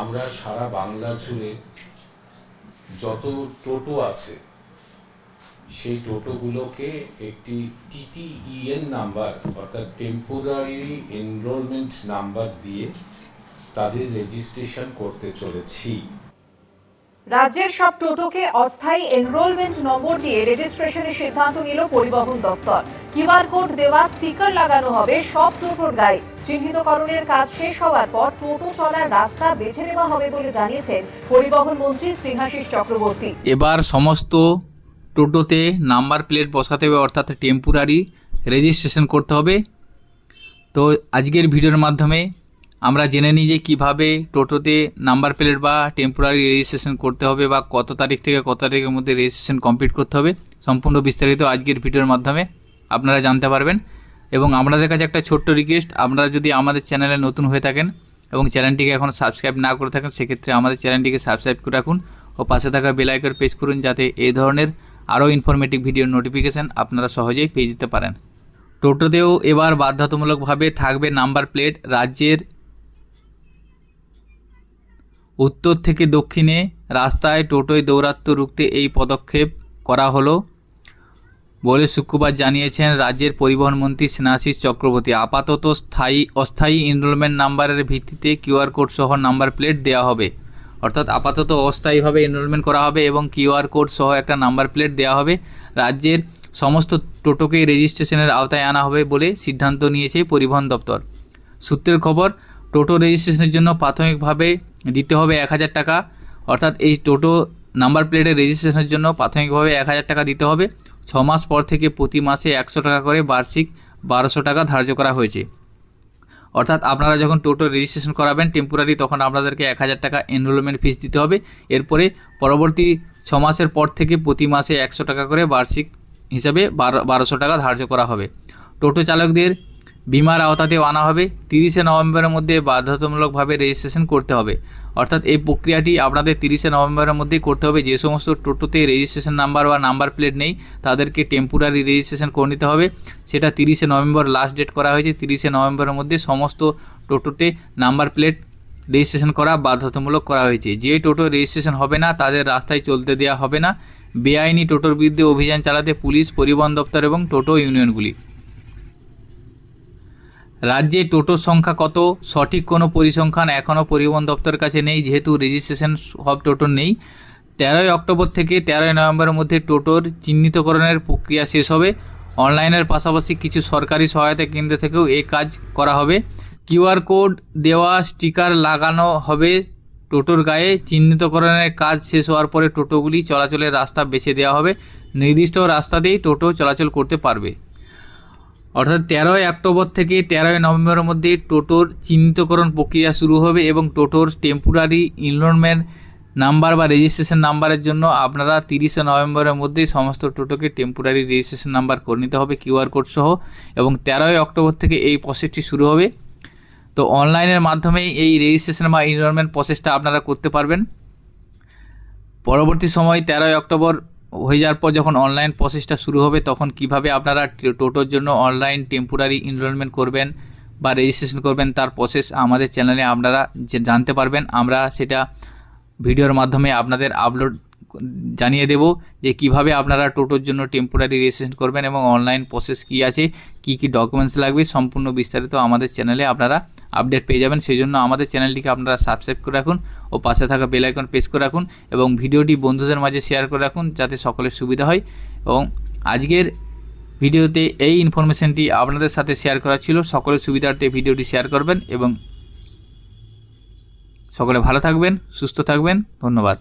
আমরা সারা বাংলা জুড়ে যত টোটো আছে, সেই টোটোগুলোকে একটি টিটিইএন নাম্বার, অর্থাৎ টেম্পোরারি এনরোলমেন্ট নাম্বার দিয়ে তাদের রেজিস্ট্রেশন করতে চলেছি। রাজ্যের সব টোটোকে অস্থায়ী এনরোলমেন্ট নম্বর দিয়ে রেজিস্ট্রেশনের সিদ্ধান্ত নিল পরিবহন দফতর কিউআর কোড দেওয়া স্টিকার লাগানো হবে, সব টোটোর গায়ে। চিহ্নিতকরণের কাজ শেষ হওয়ার পর টোটো চলার রাস্তা বেছে নেওয়া হবে বলে জানিয়েছেন পরিবহন মন্ত্রী শ্রীহাশিস চক্রবর্তী। এবার সমস্ত টোটোতে নাম্বার প্লেট বসাতে হবে, অর্থাৎ টেম্পোরারি রেজিস্ট্রেশন করতে হবে। তো আজকের ভিডিওর মাধ্যমে আমরা জেনে নিই যে কীভাবে টোটোতে নাম্বার প্লেট বা টেম্পোরারি রেজিস্ট্রেশন করতে হবে বা কত তারিখ থেকে কত তারিখের মধ্যে রেজিস্ট্রেশন কমপ্লিট করতে হবে সম্পূর্ণ বিস্তারিত আজকের ভিডিওর মাধ্যমে আপনারা জানতে পারবেন। এবং আপনাদের কাছে একটা ছোট্ট রিকোয়েস্ট আপনারা যদি আমাদের চ্যানেলে নতুন হয়ে থাকেন এবং চ্যানেলটিকে এখন সাবস্ক্রাইব না করে থাকেন, সেক্ষেত্রে আমাদের চ্যানেলটিকে সাবস্ক্রাইব করে রাখুন ও পাশে থাকা বেল আইকন প্রেস করুন যাতে এই ধরনের আরও ইনফরমেটিভ ভিডিওর নোটিফিকেশান আপনারা সহজেই পেয়ে যেতে পারেন। টোটোতেও এবার বাধ্যতামূলকভাবে থাকবে নাম্বার প্লেট। রাজ্যের উত্তর থেকে দক্ষিণে রাস্তায় টোটোয় দৌরাত্ম্য রুখতে এই পদক্ষেপ করা হলো বলে শুক্রবার জানিয়েছেন রাজ্যের পরিবহন মন্ত্রী স্নেহাশিস চক্রবর্তী। আপাতত স্থায়ী, অস্থায়ী এনরোলমেন্ট নাম্বারের ভিত্তিতে কিউআর কোড সহ নাম্বার প্লেট দেওয়া হবে। অর্থাৎ আপাতত অস্থায়ীভাবে এনরোলমেন্ট করা হবে এবং কিউআর কোড সহ একটা নাম্বার প্লেট দেওয়া হবে। রাজ্যের সমস্ত টোটোকে রেজিস্ট্রেশনের আওতায় আনা হবে বলে সিদ্ধান্ত নিয়েছে পরিবহন দপ্তর। সূত্রের খবর, টোটো রেজিস্ট্রেশনের জন্য প্রাথমিকভাবে দিতে হবে এক হাজার টাকা। অর্থাৎ এই টোটো নাম্বার প্লেটের রেজিস্ট্রেশনের জন্য প্রাথমিকভাবে এক হাজার টাকা দিতে হবে। ছ মাস পর থেকে প্রতি মাসে একশো টাকা করে বার্ষিক বারোশো টাকা ধার্য করা হয়েছে। অর্থাৎ আপনারা যখন টোটো রেজিস্ট্রেশন করাবেন টেম্পোরারি তখন আপনাদেরকে এক হাজার টাকা এনরোলমেন্ট ফিস দিতে হবে। এরপরে পরবর্তী ছ মাসের পর থেকে প্রতি মাসে একশো টাকা করে বার্ষিক হিসাবে বারো, বারোশো টাকা ধার্য করা হবে। টোটো চালকদের বিমার আওতাতেও আনা হবে। তিরিশে নভেম্বরের মধ্যে বাধ্যতামূলকভাবে রেজিস্ট্রেশন করতে হবে। অর্থাৎ এই প্রক্রিয়াটি আপনাদের তিরিশে নভেম্বরের মধ্যেই করতে হবে। যে সমস্ত টোটোতে রেজিস্ট্রেশন নাম্বার বা নাম্বার প্লেট নেই, তাদেরকে টেম্পোরারি রেজিস্ট্রেশন করে নিতে হবে। সেটা তিরিশে নভেম্বর লাস্ট ডেট করা হয়েছে। তিরিশে নভেম্বরের মধ্যে সমস্ত টোটোতে নাম্বার প্লেট রেজিস্ট্রেশন করা বাধ্যতামূলক করা হয়েছে। যে টোটো রেজিস্ট্রেশন হবে না, তাদের রাস্তায় চলতে দেওয়া হবে না। বেআইনি টোটোর বিরুদ্ধে অভিযান চালাতে পুলিশ, পরিবহন দপ্তর এবং টোটো ইউনিয়নগুলি রাজ্যে টোটোর সংখ্যা কত? সঠিক কোনো পরিসংখ্যান এখনও পরিবহন দপ্তরের কাছে নেই, যেহেতু রেজিস্ট্রেশন সব টোটোর নেই। তেরোই অক্টোবর থেকে তেরোই নভেম্বরের মধ্যে টোটোর চিহ্নিতকরণের প্রক্রিয়া শেষ হবে। অনলাইনের পাশাপাশি কিছু সরকারি সহায়তা কেন্দ্র থেকেও এই কাজ করা হবে। কিউআর কোড দেওয়া স্টিকার লাগানো হবে। টোটোর গায়ে চিহ্নিতকরণের কাজ শেষ হওয়ার পরে টোটোগুলি চলাচলের রাস্তা বেছে দেওয়া হবে। নির্দিষ্ট রাস্তাতেই টোটো চলাচল করতে পারবে। অর্থাৎ তেরোই অক্টোবর থেকে তেরোই নভেম্বরের মধ্যে টোটোর চিহ্নিতকরণ প্রক্রিয়া শুরু হবে এবং টোটোর টেম্পোরারি ইনরোলমেন্ট নাম্বার বা রেজিস্ট্রেশন নাম্বারের জন্য আপনারা তিরিশে নভেম্বরের মধ্যেই সমস্ত টোটোকে টেম্পোরারি রেজিস্ট্রেশন নাম্বার করে নিতে হবে কিউআর কোড সহ এবং তেরোই অক্টোবর থেকে এই প্রসেসটি শুরু হবে। তো অনলাইনের মাধ্যমেই এই রেজিস্ট্রেশন বা ইনরোলমেন্ট প্রসেসটা আপনারা করতে পারবেন। পরবর্তী সময় তেরোই অক্টোবর হয়ে যাওয়ার পর যখন অনলাইন প্রসেসটা শুরু হবে, তখন কীভাবে আপনারা টোটোর জন্য অনলাইন টেম্পোরারি এনরোলমেন্ট করবেন বা রেজিস্ট্রেশন করবেন, তার প্রসেস আমাদের চ্যানেলে আপনারা জানতে পারবেন। আমরা সেটা ভিডিওর মাধ্যমে আপনাদের আপলোড জানিয়ে দেব যে কীভাবে আপনারা টোটোর জন্য টেম্পোরারি রেজিস্ট্রেশন করবেন এবং অনলাইন প্রসেস কী আছে, কী কী ডকুমেন্টস লাগবে, সম্পূর্ণ বিস্তারিত আমাদের চ্যানেলে আপনারা আপডেট পেয়ে যাবেন। সেই জন্য আমাদের চ্যানেলটিকে আপনারা সাবস্ক্রাইব করে রাখুন ও পাশে থাকা বেল আইকন প্রেস করে রাখুন এবং ভিডিওটি বন্ধুদের মাঝে শেয়ার করে রাখুন যাতে সকলের সুবিধা হয়। এবং আজকের ভিডিওতে এই ইনফরমেশনটি আপনাদের সাথে শেয়ার করা ছিল। সকলের সুবিধার্থে ভিডিওটি শেয়ার করবেন এবং সকলে ভালো থাকবেন, সুস্থ থাকবেন। ধন্যবাদ।